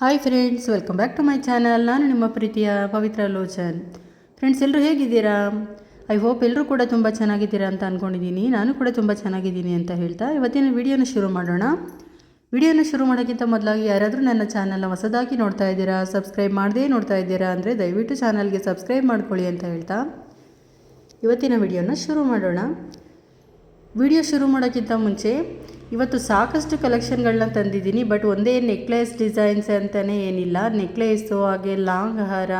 Hi friends welcome back to my channel ನಾನು ನಿಮ್ಮ ಪ್ರೀತಿಯ ಪವಿತ್ರ ಲೋಚನ್. ಫ್ರೆಂಡ್ಸ್ ಎಲ್ಲರೂ ಹೇಗಿದ್ದೀರಾ? ಐ ಹೋಪ್ ಎಲ್ಲರೂ ಕೂಡ ತುಂಬ ಚೆನ್ನಾಗಿದ್ದೀರಾ ಅಂತ ಅಂದ್ಕೊಂಡಿದ್ದೀನಿ ನಾನು ಕೂಡ ತುಂಬ ಚೆನ್ನಾಗಿದ್ದೀನಿ ಅಂತ ಹೇಳ್ತಾ ಇವತ್ತಿನ ವಿಡಿಯೋನ ಶುರು ಮಾಡೋಣ. ವಿಡಿಯೋನ ಶುರು ಮಾಡೋಕ್ಕಿಂತ ಮೊದಲಾಗಿ ಯಾರಾದರೂ ನನ್ನ ಚಾನಲ್ನ ಹೊಸದಾಗಿ ನೋಡ್ತಾ ಇದ್ದೀರಾ ಸಬ್ಸ್ಕ್ರೈಬ್ ಮಾಡದೇ ನೋಡ್ತಾ ಇದ್ದೀರಾ ಅಂದರೆ ದಯವಿಟ್ಟು ಚಾನಲ್ಗೆ ಸಬ್ಸ್ಕ್ರೈಬ್ ಮಾಡ್ಕೊಳ್ಳಿ ಅಂತ ಹೇಳ್ತಾ ಇವತ್ತಿನ ವಿಡಿಯೋನ ಶುರು ಮಾಡೋಣ. ವಿಡಿಯೋ ಶುರು ಮಾಡೋಕ್ಕಿಂತ ಮುಂಚೆ ಇವತ್ತು ಸಾಕಷ್ಟು ಕಲೆಕ್ಷನ್ಗಳನ್ನ ತಂದಿದ್ದೀನಿ, ಬಟ್ ಒಂದೇ ನೆಕ್ಲೆಸ್ ಡಿಸೈನ್ಸ್ ಅಂತಲೇ ಏನಿಲ್ಲ. ನೆಕ್ಲೆಸ್ಸು ಹಾಗೆ ಲಾಂಗ್ ಹಾರ,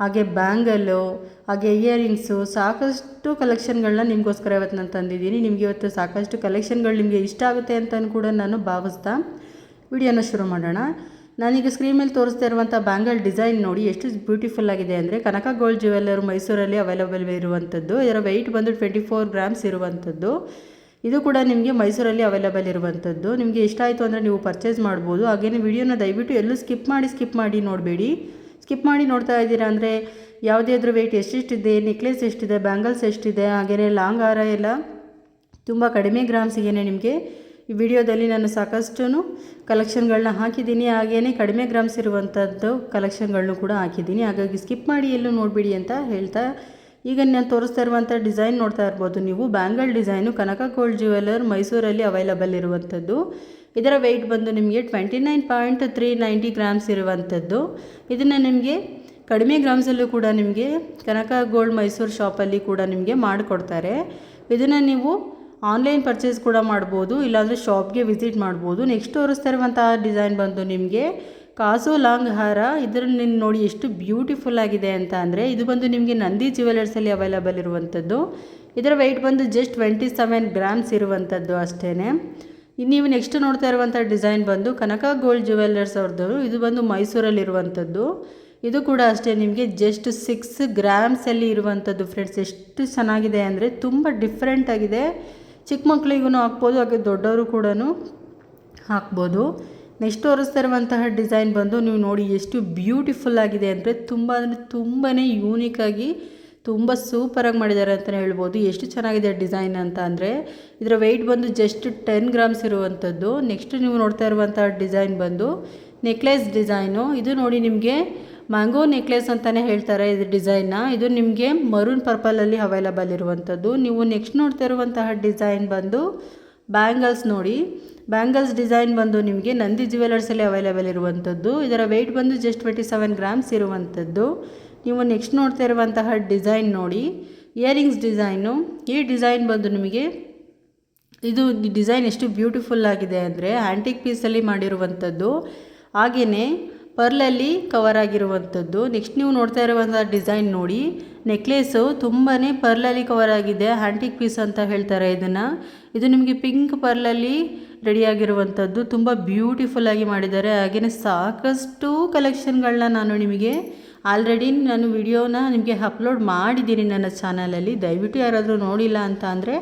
ಹಾಗೆ ಬ್ಯಾಂಗಲ್ಲು, ಹಾಗೆ ಇಯರಿಂಗ್ಸು, ಸಾಕಷ್ಟು ಕಲೆಕ್ಷನ್ಗಳನ್ನ ನಿಮಗೋಸ್ಕರ ಇವತ್ತು ನಾನು ತಂದಿದ್ದೀನಿ. ನಿಮಗೆ ಇವತ್ತು ಸಾಕಷ್ಟು ಕಲೆಕ್ಷನ್ಗಳು ನಿಮಗೆ ಇಷ್ಟ ಆಗುತ್ತೆ ಅಂತಲೂ ಕೂಡ ನಾನು ಭಾವಿಸ್ತಾ ವಿಡಿಯೋನ ಶುರು ಮಾಡೋಣ. ನಾನೀಗ ಸ್ಕ್ರೀನ್ ಮೇಲೆ ತೋರಿಸ್ತಾ ಇರುವಂಥ ಬ್ಯಾಂಗಲ್ ಡಿಸೈನ್ ನೋಡಿ, ಎಷ್ಟು ಬ್ಯೂಟಿಫುಲ್ ಆಗಿದೆ ಅಂದರೆ ಕನಕ ಗೋಲ್ಡ್ ಜ್ಯುವೆಲ್ಲರ್ ಮೈಸೂರಲ್ಲಿ ಅವೈಲಬಲ್ ಇರುವಂಥದ್ದು ಇದರ ವೆಯ್ಟ್ ಬಂದು ಟ್ವೆಂಟಿ ಫೋರ್ ಗ್ರಾಮ್ಸ್ ಇರುವಂಥದ್ದು ಇದು ಕೂಡ ನಿಮಗೆ ಮೈಸೂರಲ್ಲಿ ಅವೈಲೇಬಲ್ ಇರುವಂಥದ್ದು ನಿಮಗೆ ಇಷ್ಟ ಆಯಿತು ಅಂದರೆ ನೀವು ಪರ್ಚೇಸ್ ಮಾಡ್ಬೋದು. ಹಾಗೆಯೇ ವಿಡಿಯೋನ ದಯವಿಟ್ಟು ಎಲ್ಲೂ ಸ್ಕಿಪ್ ಮಾಡಿ ಸ್ಕಿಪ್ ಮಾಡಿ ನೋಡಬೇಡಿ. ಸ್ಕಿಪ್ ಮಾಡಿ ನೋಡ್ತಾ ಇದ್ದೀರಾ ಅಂದರೆ ಯಾವುದೇ ಅದ್ರ ವೆಯ್ಟ್ ಎಷ್ಟೆಷ್ಟಿದೆ ನೆಕ್ಲೆಸ್ ಎಷ್ಟಿದೆ ಬ್ಯಾಂಗಲ್ಸ್ ಎಷ್ಟಿದೆ ಹಾಗೆಯೇ ಲಾಂಗ್ ಹಾರ ಎಲ್ಲ ತುಂಬ ಕಡಿಮೆ ಗ್ರಾಮ್ಸಿಗೆ ನಿಮಗೆ ಈ ವಿಡಿಯೋದಲ್ಲಿ ನಾನು ಸಾಕಷ್ಟು ಕಲೆಕ್ಷನ್ಗಳನ್ನ ಹಾಕಿದ್ದೀನಿ. ಹಾಗೆಯೇ ಕಡಿಮೆ ಗ್ರಾಮ್ಸ್ ಇರುವಂಥದ್ದು ಕಲೆಕ್ಷನ್ಗಳನ್ನೂ ಕೂಡ ಹಾಕಿದ್ದೀನಿ. ಹಾಗಾಗಿ ಸ್ಕಿಪ್ ಮಾಡಿ ಎಲ್ಲೂ ನೋಡಿಬಿಡಿ ಅಂತ ಹೇಳ್ತಾ ಈಗ ನಾನು ತೋರಿಸ್ತಾ ಇರುವಂಥ ಡಿಸೈನ್ ನೋಡ್ತಾ ಇರ್ಬೋದು. ನೀವು bangle design, Kanaka gold jeweller ಮೈಸೂರಲ್ಲಿ ಅವೈಲಬಲ್ ಇರುವಂಥದ್ದು. ಇದರ ವೆಯ್ಟ್ ಬಂದು ನಿಮಗೆ twenty nine point three ninety grams ಇರುವಂಥದ್ದು. ಇದನ್ನು ನಿಮಗೆ ಕಡಿಮೆ ಗ್ರಾಮ್ಸಲ್ಲೂ ಕೂಡ ನಿಮಗೆ ಕನಕ ಗೋಲ್ಡ್ ಮೈಸೂರು ಶಾಪಲ್ಲಿ ಕೂಡ ನಿಮಗೆ ಮಾಡಿಕೊಡ್ತಾರೆ. ಇದನ್ನು ನೀವು ಆನ್ಲೈನ್ ಪರ್ಚೇಸ್ ಕೂಡ ಮಾಡ್ಬೋದು, ಇಲ್ಲಾಂದರೆ ಶಾಪ್ಗೆ ವಿಸಿಟ್ ಮಾಡ್ಬೋದು. ನೆಕ್ಸ್ಟ್ ತೋರಿಸ್ತಾ ಇರುವಂತಹ ಡಿಸೈನ್ ಬಂದು ನಿಮಗೆ ಕಾಸು ಲಾಂಗ್ ಹಾರ ಇದರ ನೀನು ನೋಡಿ ಎಷ್ಟು ಬ್ಯೂಟಿಫುಲ್ ಆಗಿದೆ ಅಂತ ಅಂದರೆ ಇದು ಬಂದು ನಿಮಗೆ ನಂದಿ ಜ್ಯುವೆಲರ್ಸಲ್ಲಿ ಅವೈಲಬಲ್ ಇರುವಂಥದ್ದು ಇದರ ವೆಯ್ಟ್ ಬಂದು ಜಸ್ಟ್ ಟ್ವೆಂಟಿ ಸೆವೆನ್ ಗ್ರಾಮ್ಸ್ ಇರುವಂಥದ್ದು ಅಷ್ಟೇ ನೀವು ನೆಕ್ಸ್ಟ್ ನೋಡ್ತಾ ಇರುವಂಥ ಡಿಸೈನ್ ಬಂದು ಕನಕ ಗೋಲ್ಡ್ ಜ್ಯುವೆಲ್ಲರ್ಸ್ ಅವ್ರದ್ದು ಇದು ಬಂದು ಮೈಸೂರಲ್ಲಿರುವಂಥದ್ದು ಇದು ಕೂಡ ಅಷ್ಟೇ ನಿಮಗೆ ಜಸ್ಟ್ ಸಿಕ್ಸ್ ಗ್ರಾಮ್ಸಲ್ಲಿ ಇರುವಂಥದ್ದು ಫ್ರೆಂಡ್ಸ್ ಎಷ್ಟು ಚೆನ್ನಾಗಿದೆ ಅಂದರೆ ತುಂಬ ಡಿಫ್ರೆಂಟ್ ಆಗಿದೆ. ಚಿಕ್ಕ ಮಕ್ಕಳಿಗೂ ಹಾಕ್ಬೋದು, ಹಾಗೆ ದೊಡ್ಡವರು ಕೂಡ ಹಾಕ್ಬೋದು. ನೆಕ್ಸ್ಟ್ ತೋರಿಸ್ತಾ ಇರುವಂತಹ ಡಿಸೈನ್ ಬಂದು ನೀವು ನೋಡಿ ಎಷ್ಟು ಬ್ಯೂಟಿಫುಲ್ ಆಗಿದೆ ಅಂದರೆ ತುಂಬ ಅಂದರೆ ತುಂಬಾ ಯೂನಿಕಾಗಿ ತುಂಬ ಸೂಪರಾಗಿ ಮಾಡಿದ್ದಾರೆ ಅಂತಲೇ ಹೇಳ್ಬೋದು. ಎಷ್ಟು ಚೆನ್ನಾಗಿದೆ ಡಿಸೈನ್ ಅಂತ ಅಂದರೆ ಇದರ ವೆಯ್ಟ್ ಬಂದು ಜಸ್ಟ್ ಟೆನ್ ಗ್ರಾಮ್ಸ್ ಇರುವಂಥದ್ದು ನೆಕ್ಸ್ಟ್ ನೀವು ನೋಡ್ತಾ ಇರುವಂಥ ಡಿಸೈನ್ ಬಂದು ನೆಕ್ಲೆಸ್ ಡಿಸೈನು ಇದು ನೋಡಿ ನಿಮಗೆ ಮ್ಯಾಂಗೋ ನೆಕ್ಲೆಸ್ ಅಂತಲೇ ಹೇಳ್ತಾರೆ ಇದು ಡಿಸೈನ್ನ ಇದು ನಿಮಗೆ ಮರೂನ್ ಪರ್ಪಲಲ್ಲಿ ಅವೈಲಬಲ್ ಇರುವಂಥದ್ದು ನೀವು ನೆಕ್ಸ್ಟ್ ನೋಡ್ತಾ ಇರುವಂತಹ ಡಿಸೈನ್ ಬಂದು ಬ್ಯಾಂಗಲ್ಸ್ ನೋಡಿ. ಬ್ಯಾಂಗಲ್ಸ್ ಡಿಸೈನ್ ಬಂದು ನಿಮಗೆ ನಂದಿ ಜ್ಯುವೆಲರ್ಸಲ್ಲಿ ಅವೈಲೇಬಲ್ ಇರುವಂಥದ್ದು ಇದರ ವೆಯ್ಟ್ ಬಂದು ಜಸ್ಟ್ ಟ್ವೆಂಟಿ ಸೆವೆನ್ ಗ್ರಾಮ್ಸ್ ಇರುವಂಥದ್ದು ನೀವು ನೆಕ್ಸ್ಟ್ ನೋಡ್ತಾ ಇರುವಂತಹ ಡಿಸೈನ್ ನೋಡಿ. ಇಯರಿಂಗ್ಸ್ ಡಿಸೈನು ಈ ಡಿಸೈನ್ ಬಂದು ನಿಮಗೆ ಇದು ಡಿಸೈನ್ ಎಷ್ಟು ಬ್ಯೂಟಿಫುಲ್ ಆಗಿದೆ ಅಂದರೆ ಆ್ಯಂಟಿಕ್ ಪೀಸಲ್ಲಿ ಮಾಡಿರುವಂಥದ್ದು ಹಾಗೆಯೇ ಪರ್ಲಲ್ಲಿ ಕವರ್ ಆಗಿರುವಂಥದ್ದು. ನೆಕ್ಸ್ಟ್ ನೀವು ನೋಡ್ತಾ ಇರುವಂಥ ಡಿಸೈನ್ ನೋಡಿ. ನೆಕ್ಲೇಸು ತುಂಬಾ ಪರ್ಲಲ್ಲಿ ಕವರ್ ಆಗಿದೆ. ಹ್ಯಾಂಟಿಕ್ ಪೀಸ್ ಅಂತ ಹೇಳ್ತಾರೆ ಇದನ್ನು. ಇದು ನಿಮಗೆ ಪಿಂಕ್ ಪರ್ಲಲ್ಲಿ ರೆಡಿಯಾಗಿರುವಂಥದ್ದು ತುಂಬ ಬ್ಯೂಟಿಫುಲ್ಲಾಗಿ ಮಾಡಿದ್ದಾರೆ. ಹಾಗೆಯೇ ಸಾಕಷ್ಟು ಕಲೆಕ್ಷನ್ಗಳನ್ನ ನಾನು ನಿಮಗೆ ಆಲ್ರೆಡಿ ನಾನು ವಿಡಿಯೋನ ನಿಮಗೆ ಅಪ್ಲೋಡ್ ಮಾಡಿದ್ದೀನಿ ನನ್ನ ಚಾನಲಲ್ಲಿ ದಯವಿಟ್ಟು ಯಾರಾದರೂ ನೋಡಿಲ್ಲ ಅಂತ ಅಂದರೆ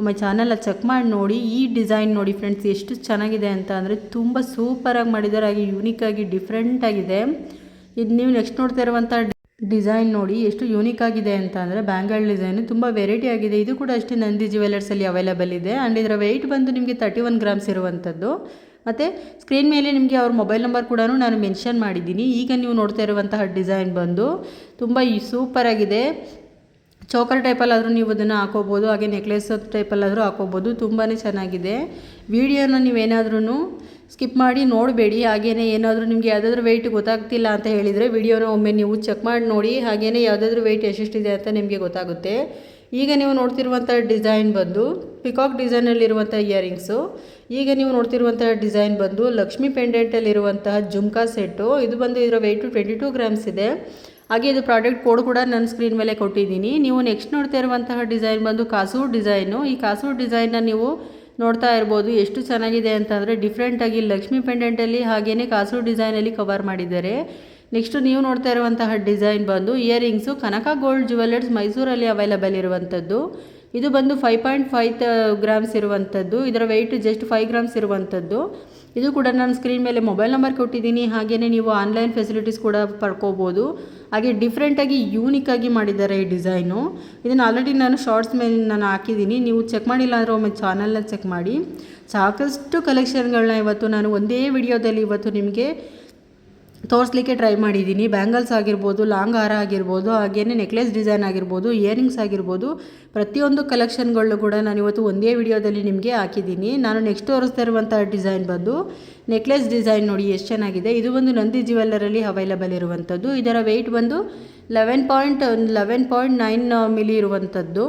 ಒಮ್ಮೆ ಚಾನಲ್ನ ಚೆಕ್ ಮಾಡಿ ನೋಡಿ, ಈ ಡಿಸೈನ್ ನೋಡಿ ಫ್ರೆಂಡ್ಸ್ ಎಷ್ಟು ಚೆನ್ನಾಗಿದೆ ಅಂತ ಅಂದರೆ ತುಂಬ ಸೂಪರಾಗಿ ಮಾಡಿದ್ದಾರೆ. ಹಾಗೆ ಯೂನಿಕಾಗಿ ಡಿಫ್ರೆಂಟಾಗಿದೆ ಇದು ನೀವು ನೆಕ್ಸ್ಟ್ ನೋಡ್ತಾ ಇರುವಂಥ ಡಿಸೈನ್ ನೋಡಿ ಎಷ್ಟು ಯೂನಿಕ್ ಆಗಿದೆ ಅಂತ ಅಂದರೆ ಬ್ಯಾಂಗಲ್ ಡಿಸೈನು ತುಂಬ ವೆರೈಟಿ ಆಗಿದೆ. ಇದು ಕೂಡ ಅಷ್ಟೇ ನಂದಿ ಜ್ಯುವೆಲರ್ಸಲ್ಲಿ ಅವೈಲೇಬಲ್ ಇದೆ. ಆ್ಯಂಡ್ ಇದರ ವೆಯ್ಟ್ ಬಂದು ನಿಮಗೆ ತರ್ಟಿ ಒನ್ ಗ್ರಾಮ್ಸ್ ಇರುವಂಥದ್ದು ಮತ್ತು ಸ್ಕ್ರೀನ್ ಮೇಲೆ ನಿಮಗೆ ಅವ್ರ ಮೊಬೈಲ್ ನಂಬರ್ ಕೂಡ ನಾನು ಮೆನ್ಷನ್ ಮಾಡಿದ್ದೀನಿ. ಈಗ ನೀವು ನೋಡ್ತಾ ಇರುವಂತಹ ಡಿಸೈನ್ ಬಂದು ತುಂಬ ಸೂಪರಾಗಿದೆ ಚೋಕರ್ ಟೈಪಲ್ಲಾದರೂ ನೀವು ಅದನ್ನು ಹಾಕೋಬೋದು, ಹಾಗೆ ನೆಕ್ಲೆಸ್ ಟೈಪಲ್ಲಾದರೂ ಹಾಕೋಬೋದು ತುಂಬಾ ಚೆನ್ನಾಗಿದೆ. ವಿಡಿಯೋನ ನೀವೇನಾದ್ರೂ ಸ್ಕಿಪ್ ಮಾಡಿ ನೋಡಬೇಡಿ ಹಾಗೆಯೇ ಏನಾದರೂ ನಿಮಗೆ ಯಾವುದಾದ್ರೂ ವೆಯ್ಟ್ ಗೊತ್ತಾಗ್ತಿಲ್ಲ ಅಂತ ಹೇಳಿದರೆ ವಿಡಿಯೋನ ಒಮ್ಮೆ ನೀವು ಚೆಕ್ ಮಾಡಿ ನೋಡಿ ಹಾಗೆಯೇ ಯಾವುದಾದ್ರೂ ವೆಯ್ಟ್ ಎಷ್ಟೆಷ್ಟಿದೆ ಅಂತ ನಿಮಗೆ ಗೊತ್ತಾಗುತ್ತೆ. ಈಗ ನೀವು ನೋಡ್ತಿರುವಂಥ ಡಿಸೈನ್ ಬಂದು ಪಿಕಾಕ್ ಡಿಸೈನಲ್ಲಿರುವಂಥ ಇಯರಿಂಗ್ಸು. ಈಗ ನೀವು ನೋಡ್ತಿರುವಂಥ ಡಿಸೈನ್ ಬಂದು ಲಕ್ಷ್ಮಿ ಪೆಂಡೆಂಟಲ್ಲಿರುವಂತಹ ಜುಮ್ಕಾ ಸೆಟ್ಟು. ಇದು ಬಂದು ಇದರ ವೆಯ್ಟು ಟ್ವೆಂಟಿ ಟೂ ಗ್ರಾಮ್ಸ್ ಇದೆ. ಹಾಗೆ ಇದು ಪ್ರಾಡಕ್ಟ್ ಕೋಡ್ ಕೂಡ ನನ್ನ ಸ್ಕ್ರೀನ್ ಮೇಲೆ ಕೊಟ್ಟಿದ್ದೀನಿ. ನೀವು ನೆಕ್ಸ್ಟ್ ನೋಡ್ತಾ ಇರುವಂತಹ ಡಿಸೈನ್ ಬಂದು ಕಾಸೂರ್ ಡಿಸೈನು ಈ ಕಾಸೂರ್ ಡಿಸೈನ್ನ ನೀವು ನೋಡ್ತಾ ಇರ್ಬೋದು ಎಷ್ಟು ಚೆನ್ನಾಗಿದೆ ಅಂತಂದರೆ ಡಿಫ್ರೆಂಟಾಗಿ ಲಕ್ಷ್ಮಿ ಪೆಂಡೆಂಟಲ್ಲಿ ಹಾಗೆಯೇ ಕಾಸೂರ್ ಡಿಸೈನಲ್ಲಿ ಕವರ್ ಮಾಡಿದ್ದಾರೆ. ನೆಕ್ಸ್ಟ್ ನೀವು ನೋಡ್ತಾ ಇರುವಂತಹ ಡಿಸೈನ್ ಬಂದು ಇಯರಿಂಗ್ಸು ಕನಕ ಗೋಲ್ಡ್ ಜ್ಯುವೆಲ್ಲರ್ಸ್ ಮೈಸೂರಲ್ಲಿ ಅವೈಲಬಲ್ ಇರುವಂಥದ್ದು. ಇದು ಬಂದು ಫೈವ್ ಪಾಯಿಂಟ್ ಫೈವ್ ಗ್ರಾಮ್ಸ್ ಇರುವಂಥದ್ದು ಇದರ ವೆಯ್ಟ್ ಜಸ್ಟ್ ಫೈವ್ ಗ್ರಾಮ್ಸ್ ಇರುವಂಥದ್ದು ಇದು ಕೂಡ ನಾನು ಸ್ಕ್ರೀನ್ ಮೇಲೆ ಮೊಬೈಲ್ ನಂಬರ್ ಕೊಟ್ಟಿದ್ದೀನಿ. ಹಾಗೆಯೇ ನೀವು ಆನ್ಲೈನ್ ಫೆಸಿಲಿಟೀಸ್ ಕೂಡ ಪಡ್ಕೋಬೋದು. ಹಾಗೆ ಡಿಫ್ರೆಂಟಾಗಿ ಆಗಿ ಮಾಡಿದ್ದಾರೆ ಈ ಡಿಸೈನು ಇದನ್ನು ಆಲ್ರೆಡಿ ನಾನು ಶಾರ್ಟ್ಸ್ ಮೇಲೆ ನಾನು ಹಾಕಿದ್ದೀನಿ. ನೀವು ಚೆಕ್ ಮಾಡಿಲ್ಲ ಅಂದರೆ ಒಮ್ಮೆ ಚಾನಲ್ನ ಚೆಕ್ ಮಾಡಿ. ಸಾಕಷ್ಟು ಕಲೆಕ್ಷನ್ಗಳನ್ನ ಇವತ್ತು ನಾನು ಒಂದೇ ವಿಡಿಯೋದಲ್ಲಿ ಇವತ್ತು ನಿಮಗೆ ತೋರಿಸ್ಲಿಕ್ಕೆ ಟ್ರೈ ಮಾಡಿದ್ದೀನಿ. ಬ್ಯಾಂಗಲ್ಸ್ ಆಗಿರ್ಬೋದು, ಲಾಂಗ್ ಹಾರ ಆಗಿರ್ಬೋದು, ಹಾಗೇನೆ ನೆಕ್ಲೆಸ್ ಡಿಸೈನ್ ಆಗಿರ್ಬೋದು, ಇಯರಿಂಗ್ಸ್ ಆಗಿರ್ಬೋದು, ಪ್ರತಿಯೊಂದು ಕಲೆಕ್ಷನ್ಗಳು ಕೂಡ ನಾನು ಇವತ್ತು ಒಂದೇ ವಿಡಿಯೋದಲ್ಲಿ ನಿಮಗೆ ಹಾಕಿದ್ದೀನಿ. ನಾನು ನೆಕ್ಸ್ಟ್ ತೋರಿಸ್ತಾ ಇರುವಂಥ ಡಿಸೈನ್ ಬಂದು ನೆಕ್ಲೆಸ್ ಡಿಸೈನ್ ನೋಡಿ ಎಷ್ಟು ಚೆನ್ನಾಗಿದೆ. ಇದು ಒಂದು ನಂದಿ ಜ್ಯುವೆಲ್ಲರಲ್ಲಿ ಅವೈಲಬಲ್ ಇರುವಂಥದ್ದು ಇದರ ವೆಯ್ಟ್ ಬಂದು eleven point eleven point nine milli ಇರುವಂಥದ್ದು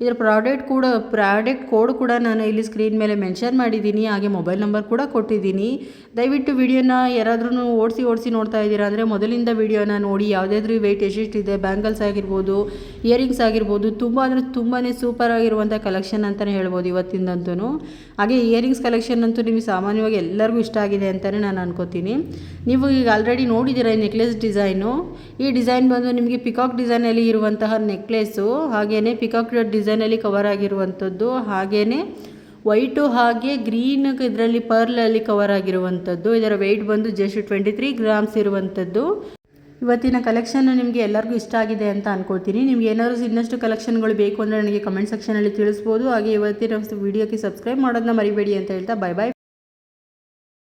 ಇದರ ಪ್ರಾಡಕ್ಟ್ ಕೂಡ ಪ್ರಾಡಕ್ಟ್ ಕೋಡ್ ಕೂಡ ನಾನು ಇಲ್ಲಿ ಸ್ಕ್ರೀನ್ ಮೇಲೆ ಮೆನ್ಷನ್ ಮಾಡಿದ್ದೀನಿ. ಹಾಗೆ ಮೊಬೈಲ್ ನಂಬರ್ ಕೂಡ ಕೊಟ್ಟಿದ್ದೀನಿ. ದಯವಿಟ್ಟು ವಿಡಿಯೋನ ಯಾರಾದ್ರೂ ಓಡಿಸಿ ಓಡಿಸಿ ನೋಡ್ತಾ ಇದ್ದೀರಾ ಅಂದರೆ ಮೊದಲಿಂದ ವಿಡಿಯೋನ ನೋಡಿ. ಯಾವುದಾದ್ರೂ ವೆಯ್ಟ್ ಎಷ್ಟೆಷ್ಟಿದೆ ಬ್ಯಾಂಗಲ್ಸ್ ಆಗಿರ್ಬೋದು ಇಯರಿಂಗ್ಸ್ ಆಗಿರ್ಬೋದು, ತುಂಬ ಅಂದರೆ ತುಂಬಾ ಸೂಪರ್ ಆಗಿರುವಂಥ ಕಲೆಕ್ಷನ್ ಅಂತಲೇ ಹೇಳ್ಬೋದು ಇವತ್ತಿಂದಂತೂ ಹಾಗೆ ಇಯರಿಂಗ್ಸ್ ಕಲೆಕ್ಷನ್ ಅಂತೂ ನಿಮಗೆ ಸಾಮಾನ್ಯವಾಗಿ ಎಲ್ಲರಿಗೂ ಇಷ್ಟ ಆಗಿದೆ ಅಂತಲೇ ನಾನು ಅನ್ಕೋತೀನಿ. ನೀವು ಈಗ ಆಲ್ರೆಡಿ ನೋಡಿದ್ದೀರ ಈ ನೆಕ್ಲೆಸ್ ಡಿಸೈನು ಈ ಡಿಸೈನ್ ಬಂದು ನಿಮಗೆ ಪಿಕಾಕ್ ಡಿಸೈನಲ್ಲಿ ಇರುವಂತಹ ನೆಕ್ಲೆಸ್ಸು ಹಾಗೆಯೇ ಪಿಕಾಕ್ ಡಿಸೈನಲ್ಲಿ ಕವರ್ ಆಗಿರುವಂಥದ್ದು ಹಾಗೆಯೇ ವೈಟು ಹಾಗೆ ಗ್ರೀನ್ ಇದರಲ್ಲಿ ಪರ್ಲಲ್ಲಿ ಕವರ್ ಆಗಿರುವಂಥದ್ದು. ಇದರ ವೆಯ್ಟ್ ಬಂದು ಜಸ್ಟ್ ಟ್ವೆಂಟಿ ತ್ರೀ ಗ್ರಾಮ್ಸ್ ಇರುವಂಥದ್ದು. ಇವತ್ತಿನ ಕಲೆಕ್ಷನ್ ನಿಮಗೆ ಎಲ್ಲರಿಗೂ ಇಷ್ಟ ಆಗಿದೆ ಅಂತ ಅನ್ಕೋತೀನಿ ನಿಮ್ಗೆ ಏನಾದರೂ ಇನ್ನಷ್ಟು ಕಲೆಕ್ಷನ್ಗಳು ಬೇಕು ಅಂದರೆ ನನಗೆ ಕಮೆಂಟ್ ಸೆಕ್ಷನಲ್ಲಿ ತಿಳಿಸ್ಬೋದು. ಹಾಗೆ ಇವತ್ತಿನ ವಿಡಿಯೋಕ್ಕೆ ಸಬ್ಸ್ಕ್ರೈಬ್ ಮಾಡೋದನ್ನ ಮರಿಬೇಡಿ ಅಂತ ಹೇಳ್ತಾ ಬೈ ಬೈ